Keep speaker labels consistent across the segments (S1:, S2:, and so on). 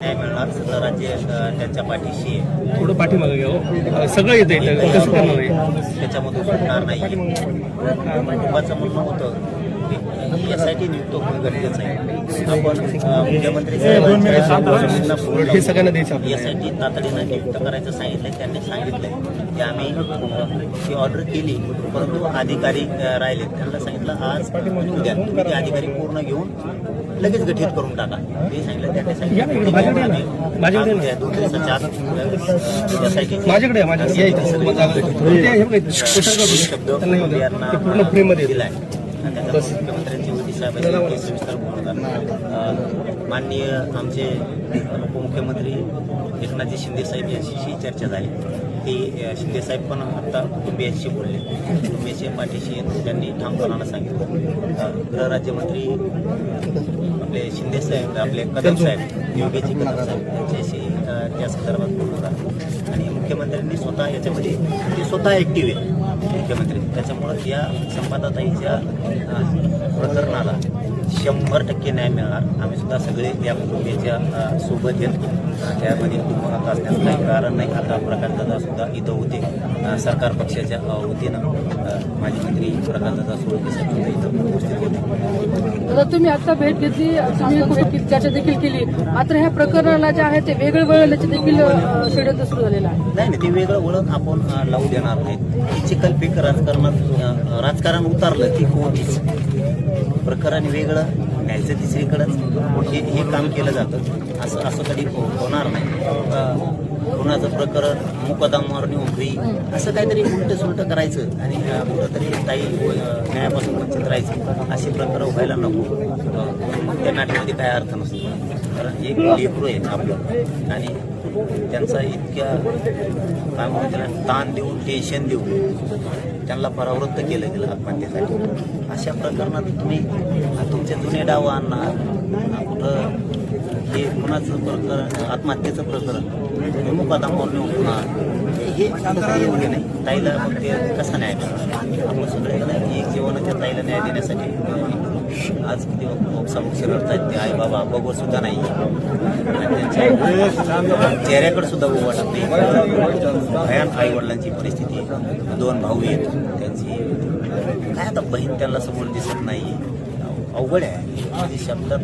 S1: न्याय मिळणार त्यांच्या पाठीशी आहे.
S2: थोडं पाठीमागं घ्या हो. सगळं येतं इथं कसं करणार आहे?
S1: त्याच्यामधून सुटणार नाही कुटुंबाचं म्हणणं होतं एस आय टी नियुक्त होणं गरजेचं आहे. आपण मुख्यमंत्री फोन. एस आय टी तातडीनं नियुक्त करायचं सांगितलंय त्यांनी सांगितलंय की आम्ही ती ऑर्डर केली परंतु अधिकारी राहिले. त्यांना सांगितलं आज उद्या तुम्ही ते अधिकारी पूर्ण घेऊन लगेच गठीत करून टाका. ते सांगितलं त्यांनी. सांगितलं.
S2: माझ्याकडे.
S1: शब्द. यांना. दिलाय. साहेबांनी सविस्तर बोलतात माननीय आमचे उपमुख्यमंत्री एकनाथजी शिंदे साहेब यांच्याशी चर्चा झाली. ती शिंदे साहेब पण आता कुटुंबियांशी बोलले. कुटुंबियांच्या पाठीशी त्यांनी ठामपणानं सांगितलं. गृहराज्यमंत्री आपले शिंदे साहेब आपले कदम साहेब योगेची कदम साहेब यांच्याशी त्या संदर्भात बोलत आणि मुख्यमंत्र्यांनी स्वतः याच्यामध्ये ते स्वतः ॲक्टिव्ह आहे. मुख्यमंत्री. त्याच्यामुळं या संपादताईच्या प्रकरणाला शंभर टक्के न्याय मिळणार. आम्ही सुद्धा सगळे या कुटुंबियाच्या सोबत येत त्यामध्ये दुमत असण्याचं काही कारण नाही. आता प्रकाशदादा सुद्धा इथं होते. सरकार पक्षाच्या वतीनं माजी मंत्री प्रकाशदादा सोळके साहेब इथं उपस्थित होते.
S3: आता तुम्ही आता भेट घेतली. तुम्ही चर्चा देखील केली. मात्र ह्या प्रकरणाला जे आहे ते वेगळं वळवण्याचे देखील षडयंत्र सुरू झालेलं आहे.
S1: नाही नाही ते वेगळं वळण आपण लावू देणार नाही. वैकल्पिक राजकारणात राजकारण उतारलं की कोणीच प्रकरण वेगळं न्यायचं तिसरीकडंच. हे हे काम केलं जातं. असं असं कधी हो- होणार नाही. कोणाचं प्रकरण मुकदमावर नेऊन असं काहीतरी उलट सुलट करायचं आणि कुठंतरी ताई न्यायापासून वंचित राहायचं असे प्रकार व्हायला नको. त्या नाट्यामध्ये काय अर्थ नसतो. कारण एक लेकरू आहे आपलं. आणि त्यांचा इतक्या काय म्हणतात त्याला ताण देऊन टेन्शन देऊन त्यांना परावृत्त केलं गेलं आत्महत्येसाठी. अशा प्रकरणात तुम्ही तुमचे जुने डाव आणणार. कुठं हे कुणाचं प्रकरण आत्महत्येचं प्रकरण तुम्ही मुकादामावर नेऊन पुन्हा हे- योग्य नाही. ताईला मग ते कसं न्याय आपण सगळेजण एक जेव्हा न्याय देण्यासाठी. आज किती मोक्षामुक्षी रडतायत ते आई बाबा बघवत सुद्धा नाही. आणि त्यांच्या चेहऱ्याकडे सुद्धा वाटत नाही. भयान आई वडिलांची परिस्थिती. दोन भाऊ आहेत त्यांची. काय आता बहीण त्यांना समोर दिसत नाही? अवघड आहे. शब्दात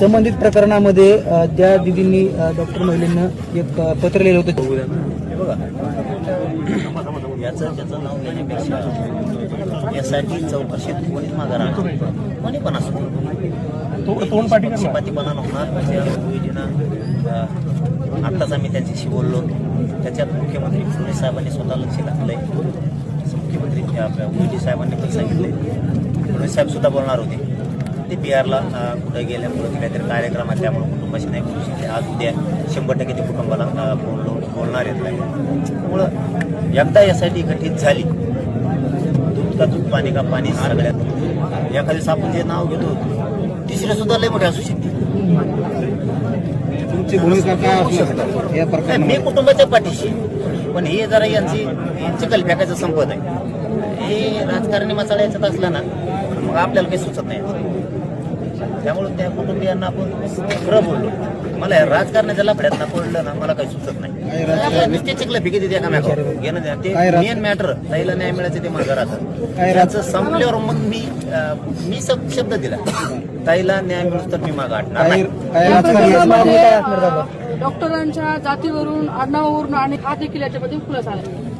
S4: संबंधित प्रकरणामध्ये त्या दिदींनी डॉक्टर महिलेंना एक पत्र लिहिलं होतं.
S1: बघा. याचं त्याचं नाव घेण्यापेक्षा यासाठी चौकशीत कोणीच मागं राहणार कोणी पण असतो. पक्षपातीपणा होणार त्या योजनेनं अं, आत्ताच आम्ही त्यांच्याशी बोललो. त्याच्यात मुख्यमंत्री फडणवीस साहेबांनी स्वतः लक्ष घातलंय. मुख्यमंत्री आपल्या मोदी साहेबांनी पण सांगितलंय. फडणवीस साहेब सुद्धा बोलणार होते. ते बिहारला कुठं गेल्यामुळे काहीतरी कार्यक्रम आहे त्यामुळे कुटुंबाशी नाही बोलू शकते. आज उद्या शंभर टक्के ते कुटुंबाला बोललो बोलणार आहेत नाही त्यामुळं एकदा यासाठी गठीत झाली. दूध का दूध पाणी का पाणी सगळ्यात एखाद्या आपण जे नाव घेतो तिसरे सुद्धा लय मोठे असू शकते.
S4: तुमची भूमिका काय असणार या
S1: नाही, मी कुटुंबाच्या पाठीशी. पण हे जरा यांची यांची कल्प्याकाचं संपत आहे. हे राजकारणी मसाला याच्यात असला ना मग आपल्याला काही सुचत नाही. त्यामुळे त्या कुटुंबियांना आपण खरं बोललो. मला राजकारणाच्या लफड्यात पडलं ना मला काही सुचत नाही. नुसते चिकलं फिके देते एकामेकावर. घेणं ते मेन मॅटर ताईला न्याय मिळायचं ते माझं राहतं. त्याचं संपल्यावर मग मी मी सब शब्द दिला. ताईला न्याय मिळूस तर मी मागं?
S3: प्रकरणामध्ये डॉक्टरांच्या जातीवरून आडनावावरून आणि हा देखील याच्यामध्ये खुलासा आला.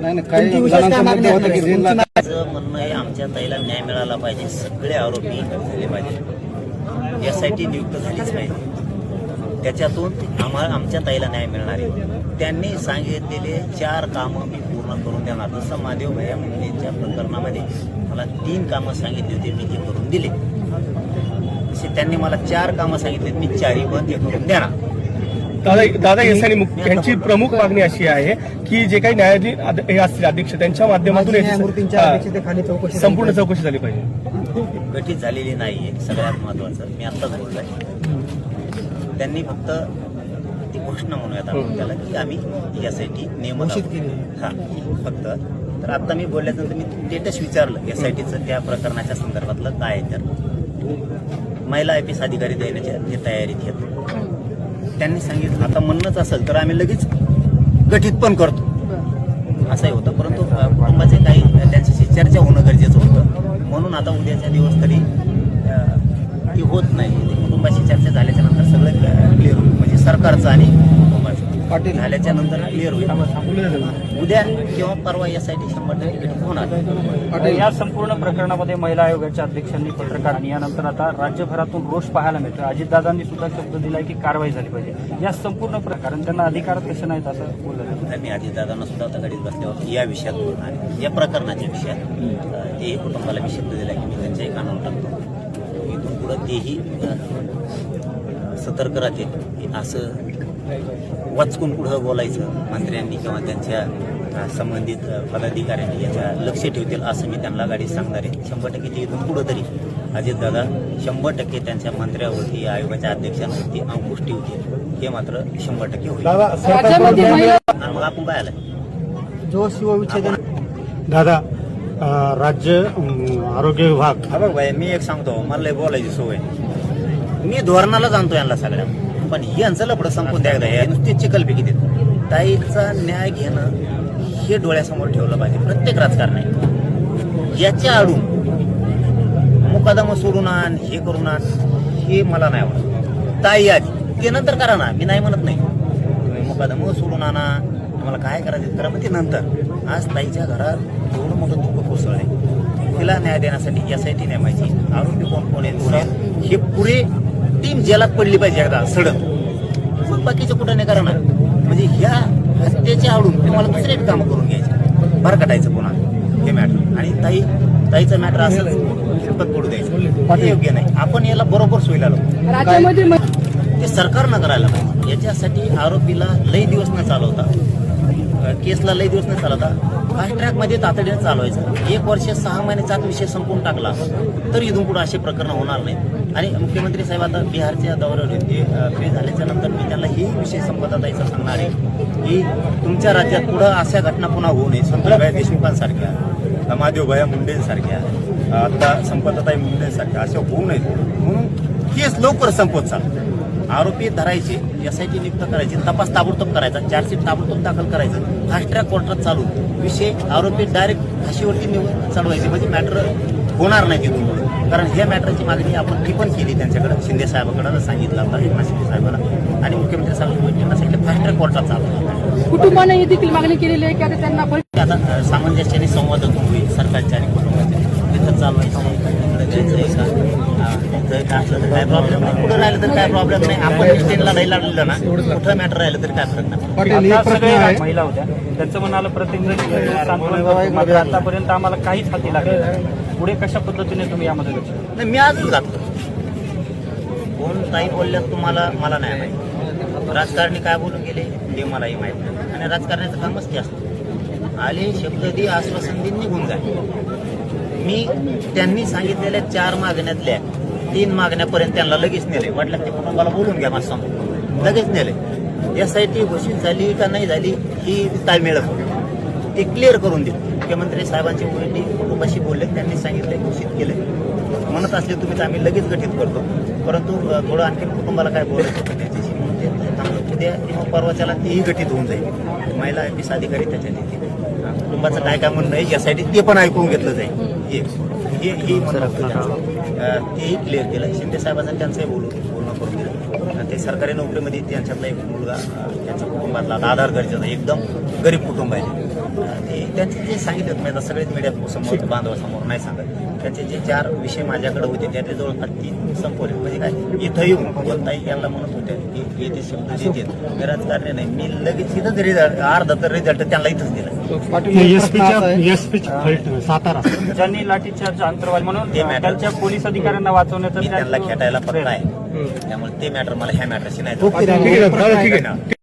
S4: नाही नाही काही जणांचं मुद्दे होतं की ज्यांना
S1: माझं म्हणणं आहे आमच्या ताईला न्याय मिळाला पाहिजे. सगळे आरोपी झाले पाहिजे. एस आय टी नियुक्त झालीच पाहिजे त्याच्यातून आम्हाला आमच्या ताईला न्याय मिळणार आहे. त्यांनी सांगितलेले चार कामं मी पूर्ण करून देणार. जसं महादेव भैया यांच्या प्रकरणामध्ये मला तीन कामं सांगितली होती मी ते करून दिले. असे त्यांनी मला चार कामं सांगितली मी चारही पण ते करून देणार.
S2: दादा दादा येस आणि मुख्य- यांची प्रमुख मागणी अशी आहे की जे काही न्यायाधीश हे असतील अध्यक्ष त्यांच्या माध्यमातून याची- हा, संपूर्ण चौकशी झाली पाहिजे.
S1: गठीत झालेली नाहीये सगळ्यात महत्वाचं. मी आत्ताच बोललोय. त्यांनी फक्त ती घोषणा म्हणूयात आपण त्याला की आम्ही यासाठी नियम
S4: घोषित केली.
S1: हा फक्त. तर आता मी बोलल्यानंतर मी स्टेटस विचारलं एस आय टीचं त्या प्रकरणाच्या संदर्भातलं काय आहे तर महिला आय पी एस अधिकारी देण्याच्या ते तयारीत आहेत. त्यांनी सांगितलं. आता म्हणणंच असेल तर आम्ही लगेच गठीत पण करतो. असंही होतं. परंतु कुटुंबाचे काही त्यांच्याशी चर्चा होणं गरजेचं होतं. म्हणून आता उद्याच्या दिवस तरी ती होत नाही. कुटुंबाशी चर्चा झाल्याच्यानंतर सगळं क्लिअर होईल. म्हणजे सरकारचं आणि
S4: पाटील.
S1: झाल्याच्यानंतर क्लिअर होईल. उद्या किंवा परवा यासाठी शंभर टक्के होणार.
S5: या संपूर्ण प्रकरणामध्ये महिला आयोगाच्या अध्यक्षांनी पत्रकार आणि यानंतर आता राज्यभरातून रोष पाहायला मिळतो अजितदादांनी सुद्धा शब्द दिलाय की कारवाई झाली पाहिजे. या संपूर्ण प्रकरण त्यांना अधिकार कसे नाहीत असं बोललं.
S1: त्यांनी अजितदादांना सुद्धा आता गाडीत बसल्यावर या विषयात बोलणार या प्रकरणाच्या विषयात तेही कुटुंबाला मी शब्द दिला की मी त्यांच्याही कानावर टाकतो. इथून पुढं तेही सतर्क राहतील. असं वाचकून पुढं बोलायचं. मंत्र्यांनी किंवा त्यांच्या संबंधित पदाधिकाऱ्यांनी याच्या लक्ष ठेवतील असं मी त्यांना गाडीत सांगणार आहे. शंभर टक्के ते इथून पुढं तरी अजितदादा शंभर टक्के त्यांच्या मंत्र्यावरती आयोगाच्या अध्यक्षांवरती अंकुश ठेवतील. हे मात्र शंभर टक्के होईल. मग आपण काय आलं?
S4: जो शिवविच्छेदन
S6: दादा राज्य आरोग्य विभाग.
S1: हा बघ भाई मी एक सांगतो मला लय बोलायची सवय मी धोरणाला जाणतो यांना सगळ्या. पण यांचं लपडं संपून द्या एकदा. हे नुसती चिकल देत ताईचा न्याय घेणं हे डोळ्यासमोर ठेवलं पाहिजे. प्रत्येक राजकारणी. याच्या आडून मुकादम सोडून आण हे करून आण हे मला नाही आवडत. ताई आधी ते नंतर करा ना. मी नाही म्हणत नाही. तुम्ही मुकादम सोडून आणा. तुम्हाला काय करायचं करा. पण ते नंतर. आज ताईच्या घरात एवढं मोठं दुःख कोसळलंय. तिला न्याय देण्यासाठी यासाठी नाही नेमायची आरोपी कोण कोण आहे? कोण आहेत हे पुरे टीम जेलात पडली पाहिजे एकदा सडक. मग बाकीचं कुठं नाही करा ना म्हणजे ह्या हत्येच्या आडून तुम्हाला दुसरे कामं करून घ्यायचे. भरकटायचं पुन्हा हे मॅटर. आणि ताई ताईचं मॅटर असं खिरपत पडू द्यायचं. हे योग्य नाही. आपण याला बरोबर सोयीला
S3: राज्यामध्ये महि-
S1: ते सरकारनं करायला पाहिजे. याच्यासाठी आरोपीला लई दिवस न चालवता केसला लई दिवस न चालवता फास्ट ट्रॅकमध्ये तातडीने चालवायचं. एक वर्ष सहा महिन्याचा विषय संपवून टाकला तर इथून पुढे असे प्रकरण होणार नाही आणि मुख्यमंत्री साहेब आता बिहारच्या दौऱ्यावर होते फ्री झाल्याच्यानंतर मी त्यांना ही विषय संपदात द्यायचा सांगणार आहे की तुमच्या राज्यात पुढं अशा घटना पुन्हा होऊ नये संतोषभाई देशमुखांसारख्या महादेवभाया मुंडेंसारख्या आता संपदाताई मुंडेंसारख्या अशा होऊ नयेत. म्हणून केस लवकर संपत चाल. आरोपी धरायचे एसआयटी नियुक्त करायची तपास ताबडतोब करायचा चार्जशीट ताबडतोब दाखल करायचं फास्ट ट्रॅक कोर्टात चालू. विषय आरोपी डायरेक्ट फाशीवरती निवडून चालवायचे म्हणजे मॅटर होणार नाही तिथून कारण ह्या मॅटरची मागणी आपण ती पण केली त्यांच्याकडे शिंदे साहेबांकडे सांगितलं होता एकनाथ शिंदे साहेबांना आणि मुख्यमंत्री साहेबांना सांगितलं फास्ट ट्रॅक कोर्टात चालू
S3: कुटुंबाने ही देखील मागणी केलेली आहे की आता त्यांना
S1: आता सामंजस्याने संवादातून होईल सरकारच्या आणि कुटुंबाच्या. तिथं चालवायचं काय असलं तर काय प्रॉब्लेम नाही. कुठं राहिलं तर काय प्रॉब्लेम नाही. आपण स्टेनला नाही लागलेलं ना कुठं मॅटर राहिलं तर काय फरक नाही.
S4: पाटील
S5: आता
S4: प्रश्न
S5: सगळे
S4: आहे
S5: महिला होत्या त्यांचं म्हणालं प्रत्येक जण आतापर्यंत आम्हाला काहीच हाती लागलं नाही. पुढे कशा पद्धतीने तुम्ही यामध्ये लक्ष द्याल?
S1: नाही मी आजच घातलं. कोण काही बोलल्यात तुम्हाला मला नाही माहिती. राजकारणी काय बोलून गेले ते मलाही माहीत नाही. आणि राजकारण्याचं कामच ते असतं. आले शब्द दे आश्वासन दे निघून जाय मी त्यांनी सांगितलेल्या चार मागण्यातल्या तीन मागण्यापर्यंत त्यांना लगेच नेले. वाटलं ते कुटुंबाला बोलून घ्या माझं समोर लगेच नेले. टी घोषित झाली का नाही झाली ही काय मिळत ते क्लिअर करून दिली. मुख्यमंत्री साहेबांचे वडील कुटुंबाशी बोलले त्यांनी सांगितलं घोषित केलं. म्हणत असले तुम्ही तर आम्ही लगेच गठीत करतो. परंतु थोडं आणखी कुटुंबाला काय बोलत होतं त्याच्याशी म्हणून ते उद्या किंवा परवाच्याला तेही गठीत होऊन जाईल. महिला आय पी एस अधिकारी त्याच्यात येतील. कुटुंबाचं काय काय म्हणणं आहे यासाठी ते पण ऐकून घेतलं जाईल. हे हे हे. अ, तेही क्लिअर केलं. शिंदे साहेबांचं त्यांचंही बोलू. बोलणं करून दिलं. ते सरकारी नोकरीमध्ये त्यांच्यातला एक मुलगा त्यांच्या कुटुंबातला आधार गरजेचा एकदम गरीब कुटुंब आहे ते. त्यांचे जे सांगितलं मी आता सगळेच मीडिया समोर बांधवासमोर नाही सांगत. त्यांचे जे चार विषय माझ्याकडे होते त्यातले जवळपास तीन संपवले. म्हणजे काय? इथं येऊन बोलताई यांना म्हणत होते की येते शब्द देते मी राजकारणी नाही. मी लगेच इथंच रिझल्ट अर्धा तर रिझल्ट त्यांना इथंच दिला.
S6: सातारा.
S5: ज्यांनी लाठीचार्ज अंतर्वाल म्हणून
S1: ते
S5: त्यांच्या पोलीस अधिकाऱ्यांना वाचवण्याचा
S1: त्यांना
S5: त्या-
S1: खेटायला पडला आहे. त्यामुळे ते मॅटर मला ह्या मॅटरशी नाही